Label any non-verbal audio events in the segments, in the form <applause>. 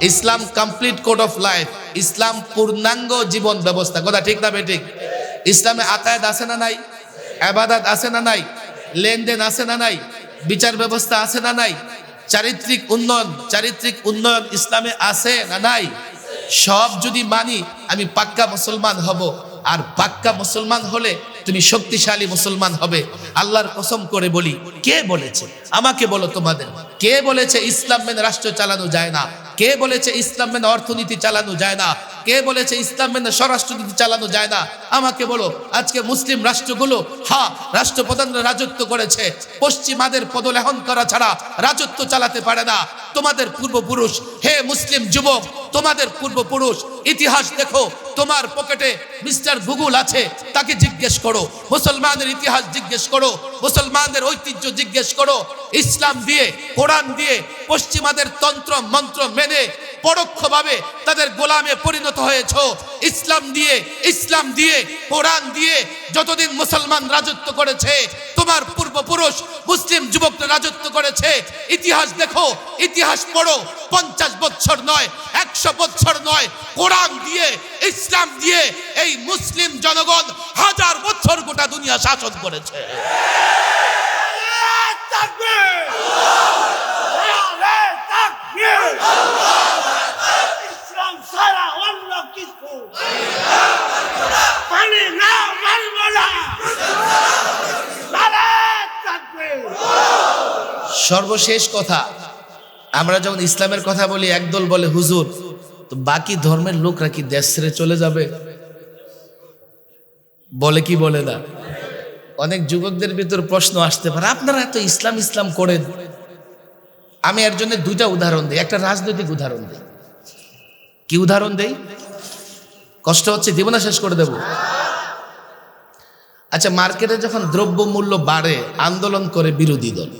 Islam complete code of life ইসলাম পূর্ণাঙ্গ জীবন ব্যবস্থা। কথা ঠিক না বেঠিক? ইসলামে আকায়েদ আছে না নাই? আবাদাত আছে না নাই? লেনদেন আছে না নাই? বিচার ব্যবস্থা আছে না নাই? চারিত্রিক উন্নয়ন চারিত্রিক উন্নয়ন ইসলামে আছে না নাই? সব যদি মানি, আমি পাক্কা মুসলমান হব। আর পাক্কা মুসলমান হলে তুমি শক্তিশালী মুসলমান হবে। আল্লাহর কসম করে বলি, কে বলেছে? আমাকে বলো তোমাদের। কে বলেছে ইসলাম মেনে রাষ্ট্র চালানো যায় না? কে বলেছে ইসলামের অর্থনীতি চালানো যায় না? কে বলেছে ইসলাম মেনে স্বরাষ্ট্রনীতি চালানো যায় না? আমাকে বলো, আজকে মুসলিম রাষ্ট্রগুলো হ্যাঁ রাষ্ট্রপ্রধানরা রাজত্ব করেছে। পশ্চিমাদের পদলেহন করা ছাড়া রাজত্ব চালাতে পারে না। তোমাদের পূর্বপুরুষ, হে মুসলিম যুবক, তোমাদের পূর্বপুরুষ, ইতিহাস দেখো, তোমার পকেটে মিস্টার গুগল আছে, তাকে জিজ্ঞেস করো। মুসলমানের ইতিহাস জিজ্ঞেস করো, মুসলমানদের ঐতিহ্য জিজ্ঞেস করো। ইসলাম দিয়ে, কোরআন দিয়ে পশ্চিমাদের তন্ত্র, মন্ত্র মেনে, পরোক্ষভাবে তাদের গোলামে পরিণত হয়েছ। ইসলাম দিয়ে ইসলাম দিয়ে, কোরআন দিয়ে যতদিন মুসলমান রাজত্ব করেছে, তোমার পূর্বপুরুষ মুসলিম যুবকরা রাজত্ব করেছে, ইতিহাস দেখো, ইতিহাস পড়ো, পঞ্চাশ বছর নয়, একশো বছর নয়, কোরআন দিয়ে, ইসলাম দিয়ে এই মুসলিম জনগণ হাজার বছর গোটা দুনিয়া শাসন করেছে। তাকবীর। ইসলাম ছাড়া অন্য কিছু পানি না মানব না নারে তাকবীর সর্বশেষ কথা, আমরা যখন ইসলামের কথা বলি, একদল বলে, হুজুর, তো বাকি ধর্মের লোকরা কি দেশ ছেড়ে চলে যাবে? বলে কি বলে না? অনেক যুবকদের ভিতর প্রশ্ন আসতে পারে, আপনারা এত ইসলাম ইসলাম করেন? আমি এর জন্য দুইটা উদাহরণ দিই, একটা রাজনৈতিক উদাহরণ দিই। কি উদাহরণ দেই? কষ্ট হচ্ছে দিব না শেষ করে দেব। আচ্ছা মার্কেটে যখন দ্রব্য মূল্য বাড়ে, আন্দোলন করে বিরোধী দল।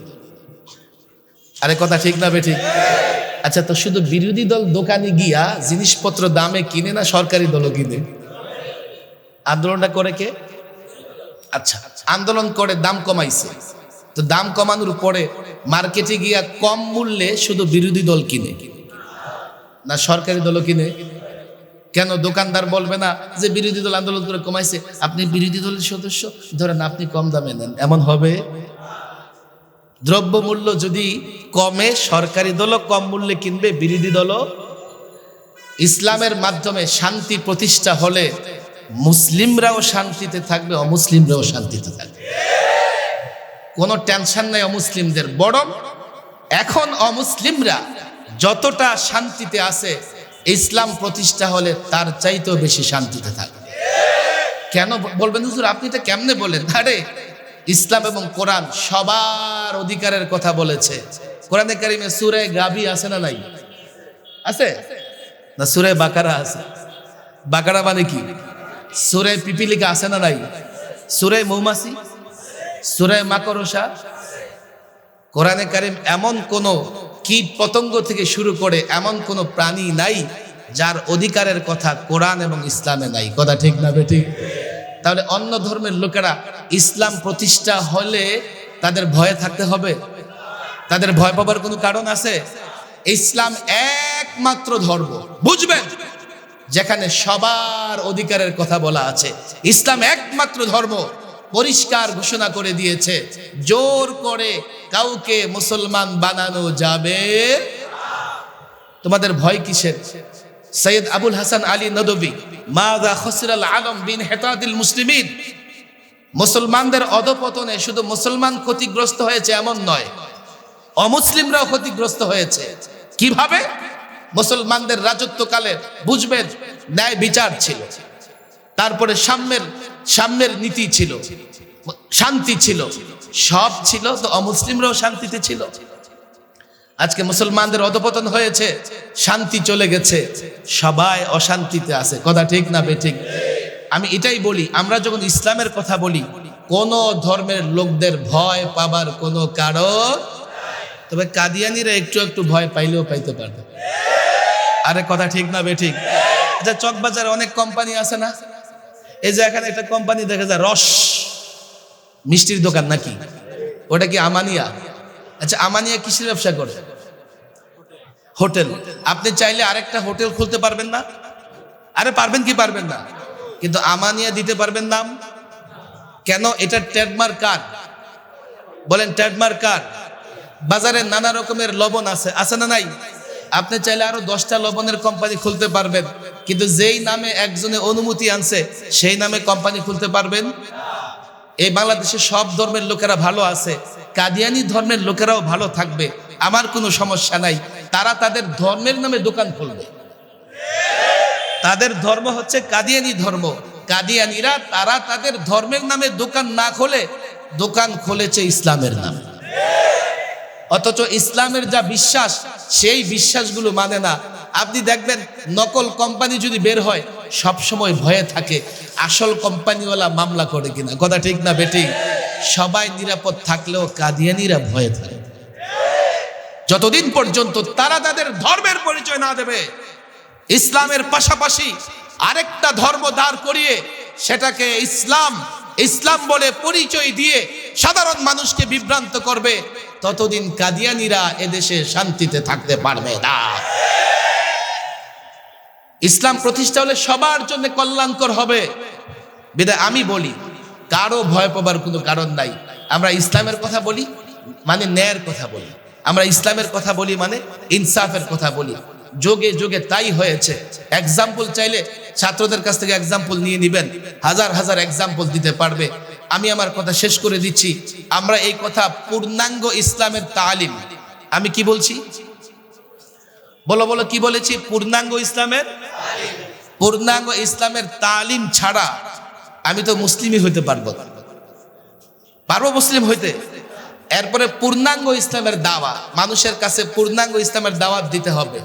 আরে কথা ঠিক না বেঠিক আচ্ছা তো শুধু বিরোধী দল দোকানে গিয়া জিনিসপত্র দামে কিনে না সরকারি দলও কিনে? আন্দোলনটা করে কে? আচ্ছা আন্দোলন করে, দাম কমাইছে। তো দাম কমানোর পরে মার্কেটে গিয়া কম মূল্যে শুধু বিরোধী দল কিনে? না সরকারি দলও কিনে? কেন দোকানদার বলবে না যে বিরোধী দল আন্দোলন করে কমাইছে? আপনি বিরোধী দলের সদস্য। ধরেন আপনি কম দামে নেন। এমন হবে? দ্রব্যমূল্য যদি কমে, সরকারি দলও কম মূল্যে কিনবে, বিরোধী দলও। ইসলামের মাধ্যমে শান্তি প্রতিষ্ঠা হলে মুসলিমরাও শান্তিতে থাকবে, অমুসলিমরাও শান্তিতে থাকবে। কোনো টেনশন নাই অমুসলিমদের। বরং এখন অমুসলিমরা যতটা শান্তিতে আছে, ইসলাম প্রতিষ্ঠা হলে তার চাইতেও বেশি শান্তিতে থাকবে। কেন বলবেন হুজুর, আপনি এটা কেমনে বলেন? আরে ইসলাম এবং কোরআন সবার অধিকারের কথা বলেছে। কোরআনে কারিমে সুরে গাবি আছে না নাই? আছে? না, সুরে বাকারা আছে। বাকারা মানে কি? সুরে পিপিলিকা আছে না নাই? সুরে মৌমাছি? সুরে মাকড়সা? কোরআনে কারিম এমন কোন কীট পতঙ্গ থেকে শুরু করে এমন কোন প্রাণী নাই যার অধিকারের কথা কোরআন এবং ইসলামে নাই। কথা ঠিক না বেঠিক? তাহলে অন্য ধর্মের লোকেরা ইসলাম প্রতিষ্ঠা হলে তাদের ভয়ে থাকতে হবে? তাদের ভয় পাবার কোনো কারণ আছে? ইসলাম একমাত্র ধর্ম। বুঝবেন? যেখানে সবার অধিকারের কথা বলা আছে। ইসলাম একমাত্র ধর্ম। পরিষ্কার ঘোষণা করে দিয়েছে, জোর করে কাউকে মুসলমান বানানো যাবে তোমাদের ভয় কিসের? সৈয়দ আবুল হাসান আলী নদবী মাদা খসরাল আলম বিন হেতাদিল মুসলিমিন। মুসলমানদের অধপতনে শুধু মুসলমান ক্ষতিগ্রস্ত হয়েছে এমন নয়, অমুসলিমরাও ক্ষতিগ্রস্ত হয়েছে। কীভাবে? মুসলমানদের রাজত্বকালে বুঝবেন, ন্যায় বিচার ছিল। তারপরে সাম্যের সাম্যের নীতি ছিল, শান্তি ছিল। সব ছিল, তো অমুসলিমরাও শান্তিতে ছিল। আজকে মুসলমানদের অধপতন হয়েছে, শান্তি চলে গেছে, সবাই অশান্তিতে আছে। কথা ঠিক না বেঠিক আমি এটাই বলি, আমরা যখন ইসলামের কথা বলি, কোন ধর্মের লোকদের ভয় পাবার কোনো কারণ তবে কাদিয়ানিরা একটু একটু ভয় পাইলেও পাইতে পারবে। আরে কথা ঠিক না বেঠিক আচ্ছা চকবাজারে অনেক কোম্পানি আছে না? এই যে এখানে একটা কোম্পানি দেখা যায়, রস মিষ্টির দোকান নাকি? ওটা কি আমানিয়া? আচ্ছা আমানিয়া কিসের ব্যবসা করে? হোটেল। আপনি চাইলে আরেকটা হোটেল খুলতে পারবেন না। আরে পারবেন কি পারবেন না? কিন্তু আমানিয়া দিতে পারবেন নাম। কেন? এটা ট্রেডমার্ক কার্ড। বলেন, ট্রেডমার্ক কার্ড। বাজারে নানা রকমের লবণ আছে। আছে না নাই? আপনি চাইলে আরও দশটা লবণের কোম্পানি খুলতে পারবেন। কিন্তু যেই নামে একজনে অনুমতি আনছে, সেই নামে কোম্পানি খুলতে পারবেন? এই বাংলাদেশে সব ধর্মের লোকেরা ভালো আছে। কাদিয়ানি ধর্মের লোকেরাও ভালো থাকবে। আমার কোনো সমস্যা নাই। তারা তাদের ধর্মের নামে দোকান খুলবে। তাদের ধর্ম হচ্ছে কাদিয়ানি ধর্ম। কাদিয়ানিরা, তারা তাদের ধর্মের নামে দোকান না খোলে, দোকান খুলেছে ইসলামের নামে। অথচ ইসলামের যা বিশ্বাস, সেই বিশ্বাসগুলো মানে না। আপনি দেখবেন, নকল কোম্পানি যদি বের হয় সব সময় ভয়ে থাকে, আসল কোম্পানিওয়ালা মামলা করে কিনা। কথা ঠিক না বেটি সবাই নিরাপদ থাকলেও কাদিয়ানিরা ভয়ে থাকে। যতদিন পর্যন্ত তারা তাদের ধর্মের পরিচয় না দেবে, ইসলামের পাশাপাশি আরেকটা ধর্ম দাঁড় করিয়ে সেটাকে ইসলাম ইসলাম বলে পরিচয় দিয়ে সাধারণ মানুষকে বিভ্রান্ত করবে, ততদিন কাদিয়ানিরা এদেশে শান্তিতে থাকতে পারবে না। ইসলাম প্রতিষ্ঠা হলে সবার জন্য কল্যাণকর হবে। বিদায় আমি বলি, কারও ভয় পাবার কোনো কারণ নাই। আমরা ইসলামের কথা বলি মানে ন্যায়ের কথা বলি। আমরা ইসলামের কথা বলি মানে ইনসাফের কথা বলি। যোগে যোগে তাই হয়েছে। এক্সাম্পল চাইলে ছাত্রদের কাছ থেকে এক্সাম্পল নিয়ে নিবেন। হাজার হাজার এক্সাম্পল দিতে পারবে। আমি আমার কথা শেষ করে দিচ্ছি। আমরা এই কথা পূর্ণাঙ্গ ইসলামের তালিম। আমি কি বলছি? বলো বলো, কি বলেছি? পূর্ণাঙ্গ ইসলামের পূর্ণাঙ্গ ইসলামের তালিম ছাড়া আমি তো মুসলিমই হইতে পারব। পারব মুসলিম হইতে। এরপরে পূর্ণাঙ্গ ইসলামের দাওয়া। মানুষের কাছে পূর্ণাঙ্গ ইসলামের দাওয়াত দিতে হবে।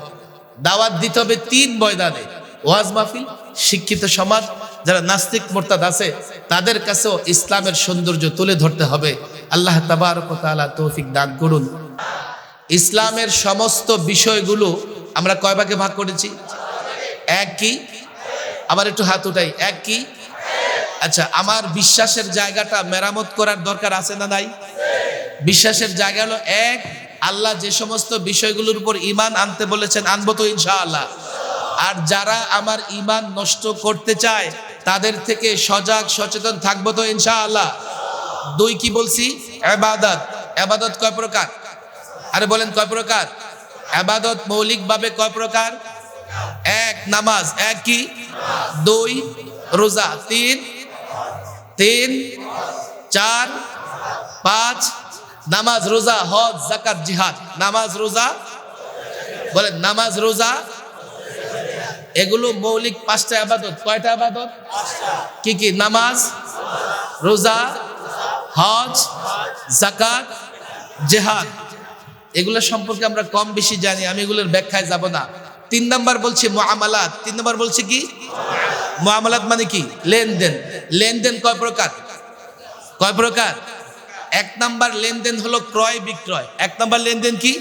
দাওয়াত দিতে হবে তিন ময়দানে। ওয়াজ মাহফিল, শিক্ষিত সমাজ, যারা নাস্তিক মোরতাদ আছে, তাদের কাছেও ইসলামের সৌন্দর্য তুলে ধরতে হবে। আল্লাহ তাআলা তৌফিক দান করুন। ইসলামের সমস্ত বিষয়গুলো আমরা কয় ভাগে ভাগ করেছি? এক কি? আবার একটু হাত উঠাই। এক কি? আচ্ছা আমার বিশ্বাসের জায়গাটা মেরামত করার দরকার আছে না নাই? বিশ্বাসের জায়গা হলো এক, আল্লাহ যে সমস্ত বিষয়গুলোর উপর ইমান আনতে বলেছেন, আনব তো ইনশাআল্লাহ। আর যারা আমার ইমান নষ্ট করতে চায়, তাদের থেকে সজাগ, সচেতন থাকব তো ইনশাআল্লাহ। দুই, কি বলছি? এবাদত। এবাদত কয় প্রকার? আরে বলেন, কয় প্রকার? আবাদত মৌলিকভাবে কয় প্রকার? এক, নামাজ। এক, কি? দুই, রোজা। তিন তিন, চার, পাঁচ, নামাজ, রোজা, হজ জাকাত জিহাদ। নামাজ, রোজা? বলেন, নামাজ, রোজা? এগুলো মৌলিক পাঁচটা আবাদত। কয়টা আবাদত? কি কি? নামাজ, রোজা, হজ জাকাত জেহাদ। এগুলো সম্পর্কে আমরা কম বেশি জানি, আমি এগুলোর ব্যাখ্যায় যাব না। তিন নাম্বার বলছি মুআমালাত। তিন নাম্বার বলছে কি? মুআমালাত মানে কি? লেনদেন। লেনদেন কয় প্রকার? কয় প্রকার? এক নাম্বার লেনদেন হলো ক্রয় বিক্রয়। এক নাম্বার লেনদেন কি?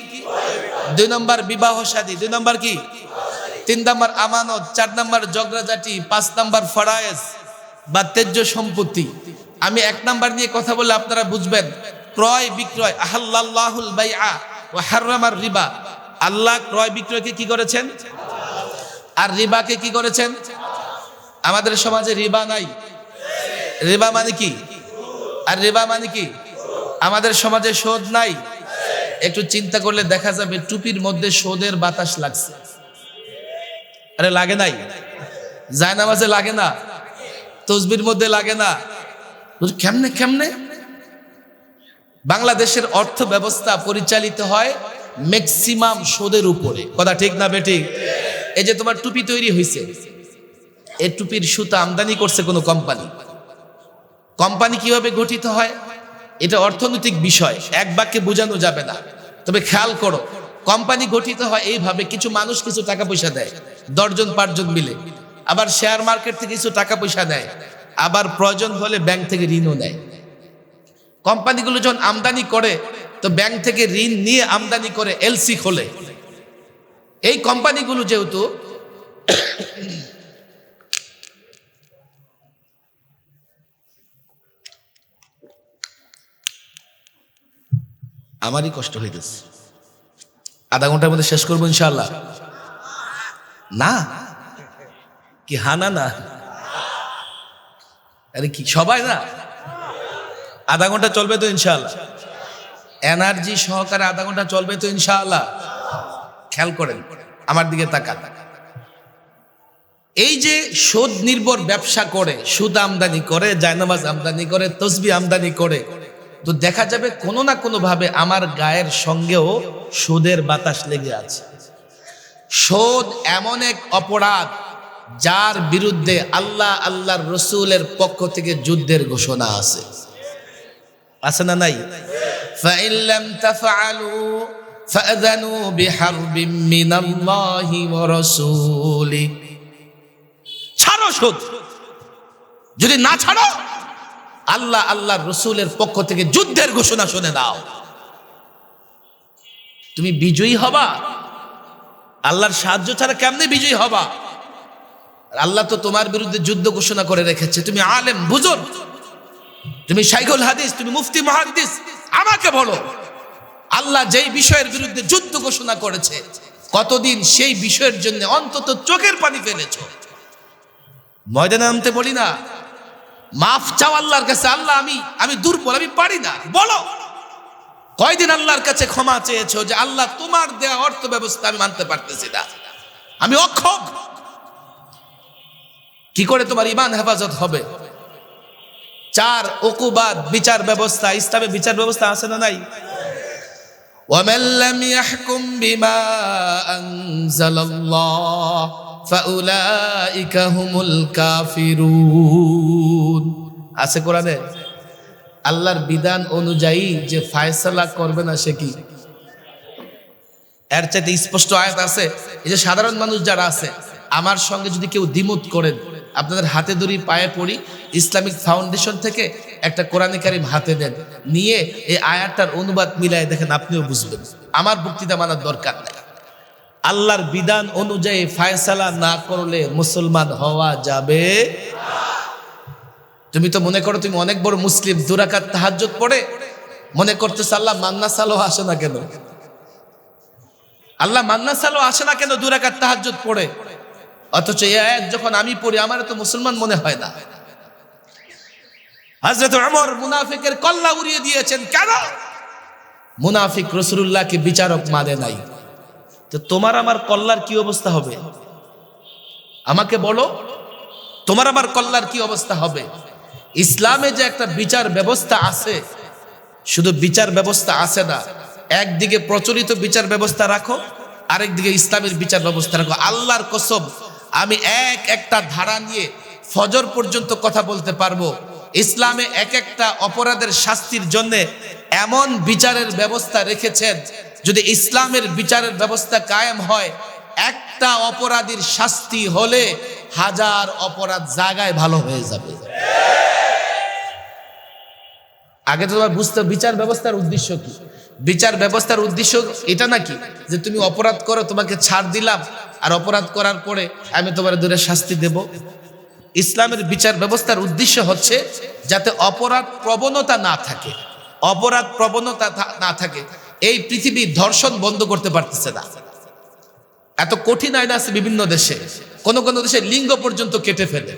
দুই নাম্বার বিবাহ শাদী দুই নাম্বার কি? তিন নাম্বার আমানত। চার নাম্বার জগরাজাটি। পাঁচ নাম্বার ফরায়েজ বা তেজ্য সম্পত্তি। আমি এক নাম্বার নিয়ে কথা বললে আপনারা বুঝবেন। ক্রয় বিক্রয়। আহাল্লাহুল বাইআ ওয়া হাররামার রিবা। আল্লাহ ক্রয় বিক্রয়কে কি করেছেন? আর রিবাকে কি করেছেন? আমাদের সমাজে রিবা নাই। রিবা মানে কি? আর রিবা মানে কি? আমাদের সমাজে শোধ নাই। একটু চিন্তা করলে দেখা যাবে টুপির মধ্যে শোধের বাতাস লাগছে। আরে লাগে নাই? জায়নামাজে লাগে না? তসবির মধ্যে লাগে না? কেমনে কেমনে? বাংলাদেশের অর্থ ব্যবস্থা পরিচালিত হয় ম্যাক্সিমাম সুদের উপরে। কথা ঠিক না বেঠিক এই যে তোমার টুপি তৈরি হয়েছে এই টুপির সুতা আমদানি করছে কোনো কোম্পানি। কোম্পানি কীভাবে গঠিত হয়? এটা অর্থনৈতিক বিষয়, এক বাক্যে বোঝানো যাবে না। তবে খেয়াল করো, কোম্পানি গঠিত হয় এইভাবে কিছু মানুষ কিছু টাকা পয়সা দেয়, দশজন পাঁচজন মিলে। আবার শেয়ার মার্কেট থেকে কিছু টাকা পয়সা দেয় আবার প্রয়োজন হলে ব্যাংক থেকে ঋণও নেয়। কোম্পানিগুলো যখন আমদানি করে তো ব্যাংক থেকে ঋণ নিয়ে আমদানি করে এলসি খোলে। এই কোম্পানিগুলো যেহেতু আমারই কষ্ট হইতেছে। আধা ঘণ্টার মধ্যে শেষ করব ইনশাল্লাহ না। কি হানা না? আরে কি, সবাই না? আধা ঘণ্টা চলবে তো ইনশাল্লাহ এনার্জি সহকারে আধা ঘণ্টা চলবে তো ইনশাআল্লাহ। খেয়াল করেন, আমার দিকে তাকান। এই যে সুদ নির্ভর ব্যবসা করে, সুদ আমদানি করে, জায়নামাজ আমদানি করে, তসবি আমদানি করে, তো দেখা যাবে কোনো না কোনো ভাবে আমার গায়ের সঙ্গেও সুদের বাতাস লেগে আছে। সুদ এমন এক অপরাধ যার বিরুদ্ধে আল্লাহ আল্লাহর রসুলের পক্ষ থেকে যুদ্ধের ঘোষণা আছে। আছে না নাই? فإن لم تفعلوا فأذنوا بحرب من الله ورسوله ছাড়ো সুদ যদি না ছাড়ো আল্লাহ আল্লাহর রসুলের পক্ষ থেকে যুদ্ধের ঘোষণা শুনে দাও তুমি বিজয়ী হবা আল্লাহর সাহায্য ছাড়া কেমনে বিজয়ী হবা আর আল্লাহ তো তোমার বিরুদ্ধে যুদ্ধ ঘোষণা করে রেখেছে তুমি আলেম বুঝুন তুমি শাইখুল হাদিস তুমি মুফতি মহাদিস আমাকে বলো। আল্লাহ যেই বিষয়ের বিরুদ্ধে যুদ্ধ ঘোষণা করেছে, কতদিন সেই বিষয়ের জন্য অন্তত চোখের পানি ফেলেছ? ময়দানে নামতে বলি না। মাফ চাও আল্লাহর কাছে, আল্লাহ আমি আমি দুর্বল, আমি পারি না। বলো। কয়দিন আল্লাহর কাছে ক্ষমা চেয়েছো যে আল্লাহ তোমার দেয়া অর্থ ব্যবস্থা আমি মানতে পারতেছি না? আমি অক্ষম। কি করে তোমার ইমান হেফাজত হবে? চার ওকুবাদ বিচার ব্যবস্থা ইসলামে বিচার ব্যবস্থা আছে না নাই ومن لم يحكم بما أنزل الله فأولئك هم الكافرون আছে কোরআনে আল্লাহর বিধান অনুযায়ী যে ফায়সালা করবে না সে কি এর চাইতে স্পষ্ট আয়াত আছে এই যে সাধারণ মানুষ যারা আছে আমার সঙ্গে যদি কেউ দ্বিমত করেন, আপনাদের হাতে ধরি, পায়ে পড়ি, ইসলামিক ফাউন্ডেশন থেকে একটা কোরআনে কারিম হাতে দেন নিয়ে এই আয়াতটার অনুবাদ মিলায় দেখেন আপনিও বুঝবেন। আমার বক্তৃতা মানার দরকার নেই। আল্লাহর বিধান অনুযায়ী ফায়সালা না করলে মুসলমান হওয়া যাবে। তুমি তো মনে করো তুমি অনেক বড় মুসলিম দুরাকাত তাহাজ্জুদ পড়ে, মনে করতেছ আল্লাহ মান্না সালো আসে না কেন? আল্লাহ মান্না সালো আসে না কেন দুরাকাত তাহাজ্জুদ পড়ে? অথচ এই আয়াত যখন আমি পড়ি আমার তো মুসলমান মনে হয় না। হজরত আমর মুনাফিকের কল্লা উড়িয়ে দিয়েছেন, কেন? মুনাফিক রসুল্লাহকে বিচারক মানে নাই। তো তোমার আমার কল্লার কি অবস্থা হবে? আমাকে বলো, তোমার আমার কল্লার কি অবস্থা হবে? ইসলামে যে একটা বিচার ব্যবস্থা আছে, শুধু বিচার ব্যবস্থা আছে না, একদিকে প্রচলিত বিচার ব্যবস্থা রাখো, আরেকদিকে ইসলামের বিচার ব্যবস্থা রাখো। আল্লাহর কসম আমি এক একটা ধারা নিয়ে ফজর পর্যন্ত কথা বলতে পারব। ইসলামে এক একটা অপরাধের শাস্তির জন্য এমন বিচারের ব্যবস্থা রেখেছেন, যদি ইসলামের বিচারের ব্যবস্থা কায়েম হয়, একটা অপরাধীর শাস্তি হলে হাজার অপরাধ জায়গায় ভালো হয়ে যাবে। আগে তো তোমার বুঝতে বিচার ব্যবস্থার উদ্দেশ্য কি? বিচার ব্যবস্থার উদ্দেশ্য এটা নাকি? যে তুমি অপরাধ করো, তোমাকে ছাড় দিলাম, আর অপরাধ করার পরে আমি তোমার দূরে শাস্তি দেব। ইসলামের বিচার ব্যবস্থার উদ্দেশ্য হচ্ছে যাতে অপরাধ প্রবণতা না থাকে। অপরাধ প্রবণতা না থাকে। এই পৃথিবী ধর্ষণ বন্ধ করতে পারতেছে না। এত কঠিন আইন আছে বিভিন্ন দেশে। কোন কোন দেশে লিঙ্গ পর্যন্ত কেটে ফেলে।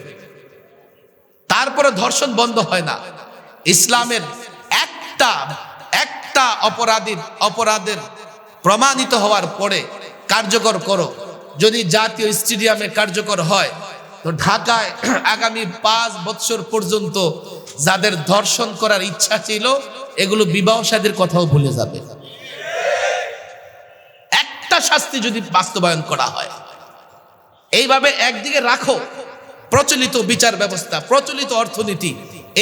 তারপরে ধর্ষণ বন্ধ হয় না। ইসলামের একটা একটা অপরাধীর অপরাধের প্রমাণিত হওয়ার পরে কার্যকর করো। যদি জাতীয় স্টেডিয়ামে কার্যকর হয়, তো ঢাকায় <clears throat> আগামী পাঁচ বছর পর্যন্ত যাদের ধর্ষণ করার ইচ্ছা ছিল, এগুলো বিবাহ সাদীর কথাও ভুলে যাবে। একটা শাস্তি যদি বাস্তবায়ন করা হয়, এইভাবে একদিকে রাখো, প্রচলিত বিচার ব্যবস্থা, প্রচলিত অর্থনীতি,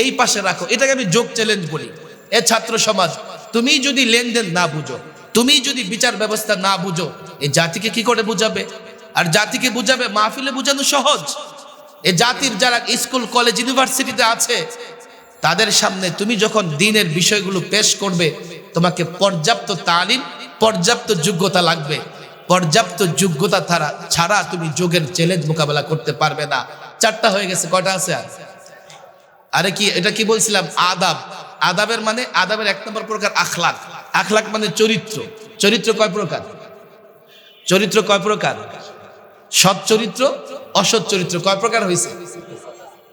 এই পাশে রাখো। এটাকে আমি যোগ চ্যালেঞ্জ বলি। এ ছাত্র সমাজ তুমি যদি লেনদেন না বুঝো, তুমি যদি বিচার ব্যবস্থা না বুঝো এই জাতিকে কি করে বুঝাবে? আর জাতিকে বুঝাবে মাহফিলে বুঝানো সহজ। এ জাতির যারা স্কুল, কলেজ, ইউনিভার্সিটিতে আছে, তাদের সামনে তুমি যখন দিনের বিষয়গুলো পেশ করবে, তোমাকে পর্যাপ্ত তালিম, পর্যাপ্ত যোগ্যতা লাগবে। পর্যাপ্ত যোগ্যতা ছাড়া ছাড়া তুমি যোগের চ্যালেঞ্জ মোকাবেলা করতে পারবে না। চারটা হয়ে গেছে, কয়টা আছে? আর আরে কি, এটা কি বলছিলাম? আদাব। আদাবের মানে আদাবের এক নম্বর প্রকার আখলাক। আখলাক মানে চরিত্র। চরিত্র কয় প্রকার? চরিত্র কয় প্রকার? সৎ চরিত্র, অসৎ চরিত্র কয় প্রকার হয়েছে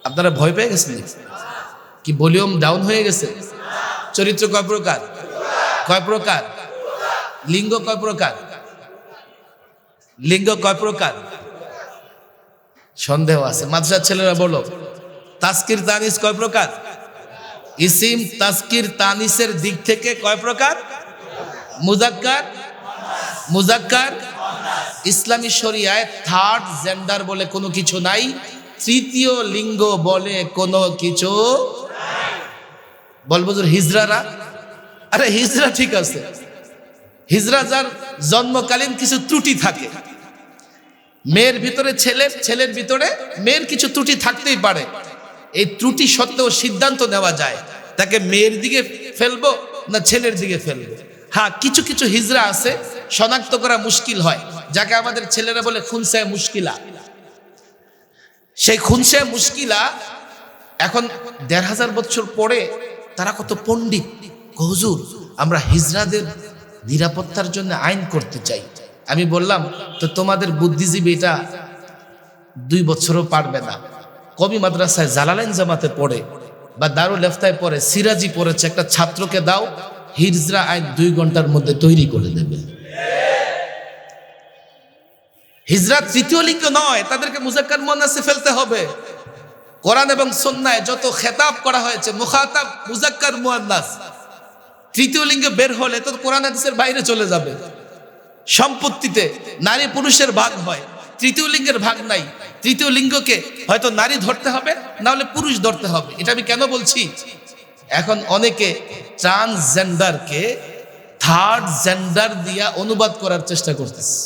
আপনারা ভয় পেয়ে গেছেন কি ভলিউম ডাউন হয়ে গেছে? চরিত্র কয় প্রকার? কয় প্রকার? লিঙ্গ কয় প্রকার? লিঙ্গ কয় প্রকার? সন্দেহ আছে। মাদ্রাসার ছেলেরা বলো তাস্কির তানিস কয় প্রকার? ইসিম তাস্কির তানিসের দিক থেকে কয় প্রকার? মুজাক্কার মুজাক্কার, ইসলামী শরিয়ায় থার্ড জেন্ডার বলে কোনো কিছু নাই, তৃতীয় লিঙ্গ বলে কোনো কিছু বলব হিজরারা? আরে, হিজরা ঠিক আছে। হিজরা যার জন্মকালীন কিছু ত্রুটি থাকে। মেয়ের ভিতরে ছেলের ছেলের ভিতরে মেয়ের কিছু ত্রুটি থাকতেই পারে। এই ত্রুটি সত্ত্বেও সিদ্ধান্ত নেওয়া যায়। তাকে মেয়ের দিকে ফেলব না ছেলের দিকে ফেলব? হ্যাঁ কিছু কিছু হিজরা আছে, শনাক্ত করা মুশকিল হয়। যাকে আমাদের ছেলেরা বলে খুনসায় মুশকিলা। সেই খুনসায় মুশকিলা এখন দেড় হাজার বছর পরে তারা কত পণ্ডিত। হুজুর, আমরা হিজরাদের নিরাপত্তার জন্য আইন করতে চাই। আমি বললাম, তো তোমাদের বুদ্ধিজীবী এটা দুই বছরও পারবে না। কবি মাদ্রাসায় জালালাইন জামাতে পড়ে বা দারুল এফতায় পড়ে, সিরাজি পড়েছে, একটা ছাত্রকে দাও, হিজরা আইন দুই ঘণ্টার মধ্যে তৈরি করে দেবে। হিজরা তৃতীয় লিঙ্গ নয়, তাদেরকে মুজাক্কার মোনাসে ফেলতে হবে। কোরআন এবং সন্ন্যায় যত খেতাব করা হয়েছে, মুখাতাব, মুজাক্কার মুয়ান্নাস, তৃতীয় লিঙ্গে বের হলে তো কোরআন হাদিসের বাইরে চলে যাবে। সম্পত্তিতে নারী পুরুষের ভাগ হয়, তৃতীয় লিঙ্গের ভাগ নাই। তৃতীয় লিঙ্গকে হয়তো নারী ধরতে হবে না হলে পুরুষ ধরতে হবে। এটা আমি কেন বলছি? এখন অনেকে ট্রান্সজেন্ডারকে থার্ড জেন্ডার দিয়া অনুবাদ করার চেষ্টা করতেছে।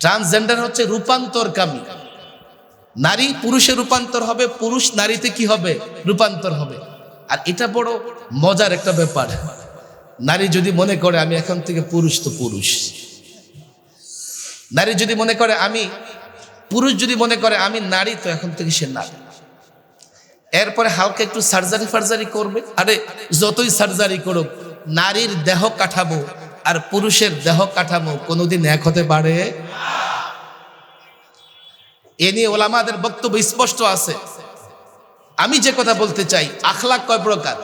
ট্রান্সজেন্ডার হচ্ছে রূপান্তরকামী। নারী পুরুষে রূপান্তর হবে, পুরুষ নারীতে কি হবে? রূপান্তর হবে। আর এটা বড় মজার একটা ব্যাপার। নারী যদি মনে করে, আমি এখন থেকে পুরুষ তো পুরুষ। নারী যদি মনে করে আমি, পুরুষ যদি মনে করে আমি নারী, তো এখন থেকে সে নারী। এরপরে হালকা একটু সার্জারি ফার্জারি করবে। আরে, যতই সার্জারি করুক, নারীর দেহ কাঠামো আর পুরুষের দেহ কাঠামো কোনোদিন এক হতে পারে? এ নিয়ে ওলামাদের বক্তব্য স্পষ্ট আছে। আমি যে কথা বলতে চাই, আখলাক কয় প্রকার?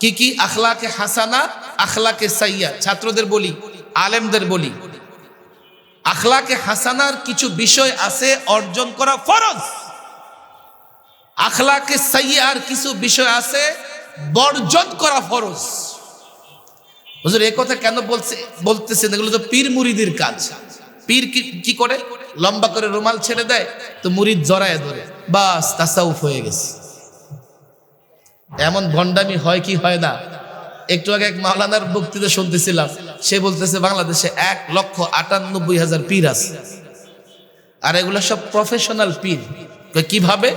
কি কি? আখলাকে হাসানা, আখলাকে সাইয়া ছাত্রদের বলি, আলেমদের বলি। আখলাকে হাসানার কিছু বিষয় আছে অর্জন করা ফরজ। আখলাকে সাইয়ার কিছু বিষয় আছে বর্জন করা ফরজ। হুজুর, এ কথা কেন বলছে বলতেছেন? এগুলো তো পীর মুরিদির কাজ। পীর কি করে? লম্বা করে রুমাল ছেড়ে দেয়, তো মুরিদ জড়ায় ধরে। বাস, তাসাউফ হয়ে গেছে। এমন ভণ্ডামি হয় কি হয় না? একটু আগে এক মাওলানার বক্তৃতা শুনতেছিলাম। সে বলতেছে, বাংলাদেশে এক লক্ষ আটানব্বই হাজার পীর আছে। আর এগুলো সব প্রফেশনাল পীর। কীভাবে?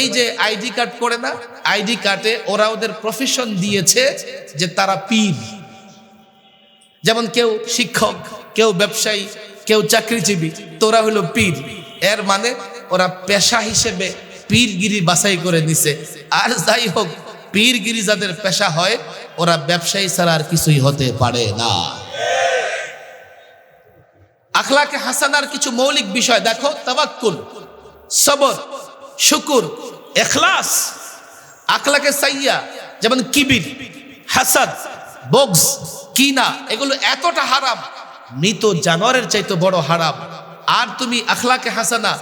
এই যে আইডি কার্ড করে না, আইডি কার্ডে ওরা ওদের প্রফেশন দিয়েছে যে তারা পীর। যেমন কেউ শিক্ষক, কেউ ব্যবসায়ী, কেউ চাকরিজীবী, তোরা হলো পীর। এর মানে ওরা পেশা হিসেবে পীরগিরি বাছাই করে নিছে। আর যাই হোক পীরগিরি যাদের পেশা হয়, ওরা ব্যবসায়ী ছাড়া আর কিছুই হতে পারে না। আখলাকে হাসানার কিছু মৌলিক বিষয়, দেখো তাবাক্কুল সবর, শুকুর, এখলাস, আখলাকে সাইয়া, যেমন কিবির, হাসাদ, বগস, কিনা, এগুলো এতটা হারাম, মৃত জানোয়ারের চাইতে বড় হারাম। আর তুমি আখলাকে হাসানা,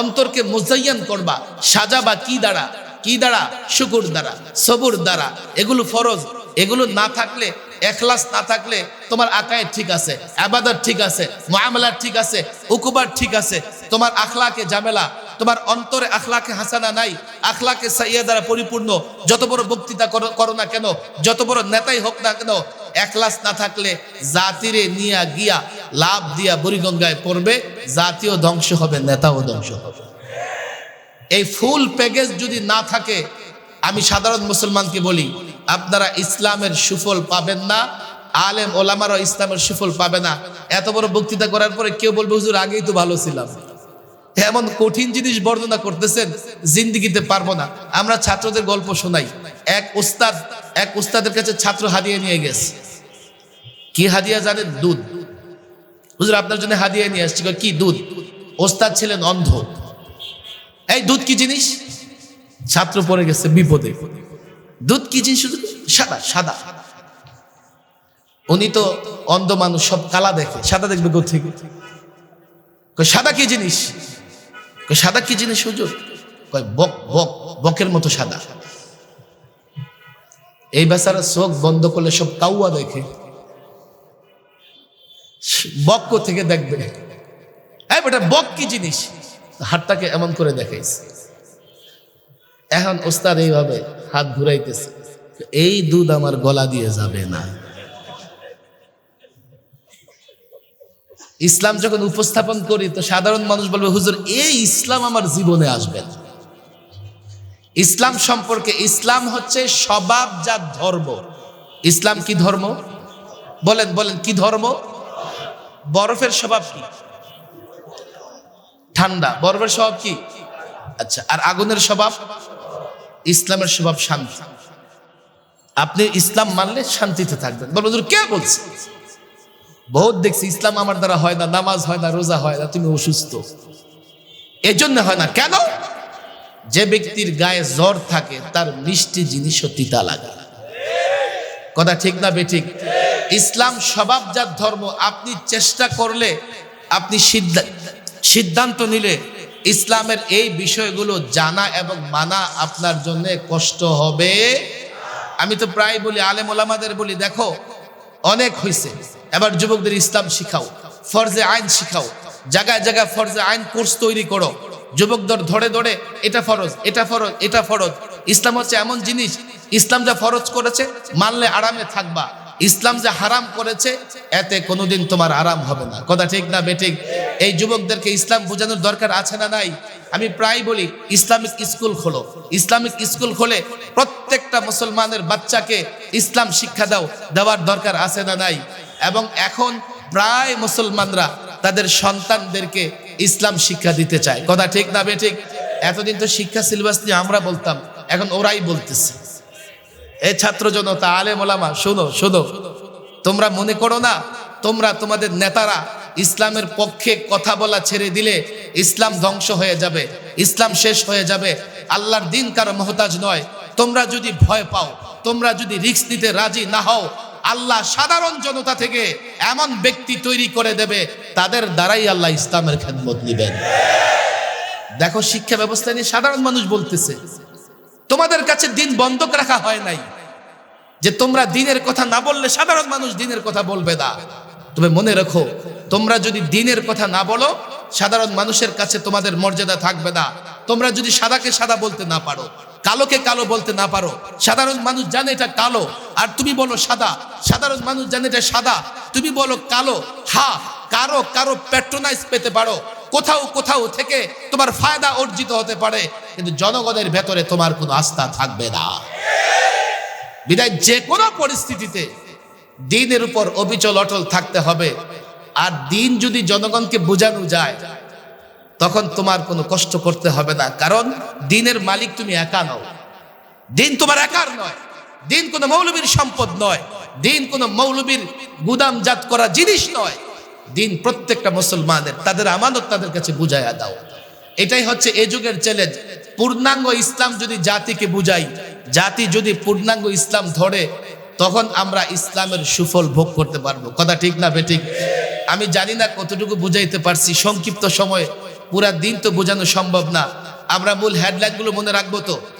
অন্তরকে মুজাইয়ান করবা সাজাবা কি দ্বারা? কি দ্বারা? শুকুর দ্বারা, সবুর দ্বারা। এগুলো ফরজ। এগুলো না থাকলে, এখলাস না থাকলে তোমার আকায় ঠিক আছে আবাদার ঠিক আছে মামলার ঠিক আছে, উকুবার ঠিক আছে। তোমার আখলাকে জামেলা তোমার অন্তরে আখলাকে হাসানা নাই, আখলাকে সাইয়া দ্বারা পরিপূর্ণ। যত বড় বক্তৃতা করো না কেন, যত বড় নেতাই হোক না কেন একলাস না থাকলে জাতিরে নিয়া গিয়া লাভ দিয়া বুড়িগঙ্গায় পড়বে, জাতীয় ধ্বংস হবে, নেতাও ধ্বংস হবে। এই ফুল প্যাকেজ যদি না থাকে, আমি সাধারণ মুসলমানকে বলি, আপনারা ইসলামের সুফল পাবেন না, আলেম ওলামারও ইসলামের সুফল পাবে না। এত বড় বক্তৃতা করার পরে কেউ বলবে, হুজুর, আগেই তো ভালো ছিলাম। এমন কঠিন জিনিস বর্ণনা করতেছেন, জিন্দিগিতে পারব না। আমরা ছাত্রদের গল্প শোনাই। এক উস্তাদ, এক উস্তাদের কাছে ছাত্র হারিয়ে নিয়ে গেছে। কি হাদিয়া জানেন? দুধ। হুজুর, আপনার জন্য হাদিয়া নিয়ে আসছি। কি দুধ? ওস্তাদ ছিলেন অন্ধ। এই দুধ কি জিনিস? ছাত্র পড়ে গেছে বিপদে। দুধ কি জিনিস সাদা সাদা। উনি তো অন্ধ মানুষ সব কালা দেখে। সাদা দেখবে কোথেকে কয়, সাদা কি জিনিস? সাদা কি জিনিস হুজুর? কয় বক বক বকের মতো সাদা। এই বেচারা চোখ বন্ধ করলে সব কাউয়া দেখে। বক থেকে দেখবে? হ্যাঁ বেটা বক কি জিনিস? হাতটাকে এমন করে দেখাইছে। এখন ওস্তাদ এইভাবে হাত ঘুরাইতেছে। এই দুধ আমার গলা দিয়ে যাবে না। ইসলাম যখন উপস্থাপন করি, তো সাধারণ মানুষ বলবে, হুজুর, এই ইসলাম আমার জীবনে আসবে না। ইসলাম সম্পর্কে, ইসলাম হচ্ছে স্বভাব স্বভাবজাত ধর্ম। ইসলাম কি ধর্ম? বলেন বলেন, কি ধর্ম? বরফের স্বভাব কি? ঠান্ডা। বরফের স্বভাব কি? আচ্ছা আর আগুনের স্বভাব? ইসলামের স্বভাব শান্তি। আপনি ইসলাম মানলে শান্তিতে থাকবেন। বলবেন কে বলছে? বহুত দেখছি, ইসলাম আমার দ্বারা হয় না, নামাজ হয় না, রোজা হয় না, তুমি অসুস্থ। এই জন্য হয় না। কেন? যে ব্যক্তির গায়ে জ্বর থাকে, তার মিষ্টি জিনিসও তিতা লাগে। কথা ঠিক না বেঠিক? ইসলাম স্বভাব স্বভাবজাত ধর্ম, আপনি চেষ্টা করলে আপনি সিদ্ধা- সিদ্ধান্ত নিলে ইসলামের এই বিষয়গুলো জানা এবং মানা আপনার জন্য কষ্ট হবে। আমি তো প্রায় বলি, আলেম ওলামাদের বলি, দেখো, অনেক হয়েছে এবার যুবকদের ইসলাম শিখাও, ফরজে আইন শিখাও, জায়গায় জায়গায় ফরজে আইন কোর্স তৈরি করো। যুবকদের ধরে ধরে, এটা ফরজ এটা ফরজ এটা ফরজ। ইসলাম হচ্ছে এমন জিনিস, ইসলাম যা ফরজ করেছে, মানলে আরামে থাকবা। ইসলাম যা হারাম করেছে, এতে কোনোদিন তোমার আরাম হবে না। কথা ঠিক না বেঠিক এই যুবকদেরকে ইসলাম বোঝানোর দরকার আছে না নাই? আমি প্রায় বলি, ইসলামিক স্কুল খোলো। ইসলামিক স্কুল খোলে প্রত্যেকটা মুসলমানের বাচ্চাকে ইসলাম শিক্ষা দাও, দেওয়ার দরকার আছে না নাই? এবং এখন প্রায় মুসলমানরা তাদের সন্তানদেরকে ইসলাম শিক্ষা দিতে চায়। কথা ঠিক না বে ঠিক? এতদিন তো শিক্ষা সিলেবাস নিয়ে আমরা বলতাম, এখন ওরাই বলতেছে। এই ছাত্র জনতা আলেম ওলামা, শোনো শোনো। তোমরা মনে করো না তোমরা তোমাদের নেতারা ইসলামের পক্ষে কথা বলা ছেড়ে দিলে ইসলাম ধ্বংস হয়ে যাবে, ইসলাম শেষ হয়ে যাবে। আল্লাহর দিন কারও মহতাজ নয়। তোমরা যদি ভয় পাও, তোমরা যদি রিস্ক নিতে রাজি না হও, আল্লাহ সাধারণ জনতা থেকে এমন ব্যক্তি তৈরি করে দেবে, তাদের দ্বারাই আল্লাহ ইসলামের খেদমত নিবেন। দেখো, শিক্ষা ব্যবস্থা নিয়ে সাধারণ মানুষ বলতেছে, তোমাদের কাছে দিন বন্ধক রাখা হয় নাই। যে তোমরা দিনের কথা না বললে সাধারণ মানুষ দিনের কথা বলবে না। তবে মনে রাখো, তোমরা যদি দিনের কথা না বলো, সাধারণ মানুষের কাছে তোমাদের মর্যাদা থাকবে না। তোমরা যদি সাদাকে সাদা বলতে না পারো, কালোকে কালো বলতে না পারো, সাধারণ মানুষ জানে এটা কালো, আর তুমি বলো সাদা। সাধারণ মানুষ জানে এটা সাদা। তুমি বলো কালো, হা, কারও কারও প্যাট্রোনাইজ পেতে পারো। কোথাও কোথাও থেকে তোমার ফায়দা অর্জিত হতে পারে, কিন্তু জনগণের ভেতরে তোমার কোনো আস্থা থাকবে না। বিদায়, যে কোনো পরিস্থিতিতে দিনের উপর অবিচল, অটল থাকতে হবে। আর দিন যদি জনগণকে বোঝানো যায়, তখন তোমার কোনো কষ্ট করতে হবে না। কারণ দিনের মালিক তুমি একা নও। দিন তোমার একার নয়। দিন কোনো মৌলবীর সম্পদ নয়। দিন কোনো মৌলবীর গুদামজাত করা জিনিস নয়। দিন প্রত্যেকটা মুসলমানের, তাদের আমানত তাদের কাছে বুঝাইয়া দাও। এটাই হচ্ছে এ যুগের চ্যালেঞ্জ পূর্ণাঙ্গ ইসলাম যদি জাতিকে বুঝাই, জাতি যদি পূর্ণাঙ্গ ইসলাম ধরে তখন আমরা ইসলামের সুফল ভোগ করতে পারব। কথা ঠিক না বেঠিক? আমি জানি না কতটুকু বুঝাইতে পারছি। সংক্ষিপ্ত সময়ে, পুরা দিন তো বোঝানো সম্ভব না। আমরা মূল হেডলাইনগুলো মনে রাখব তো?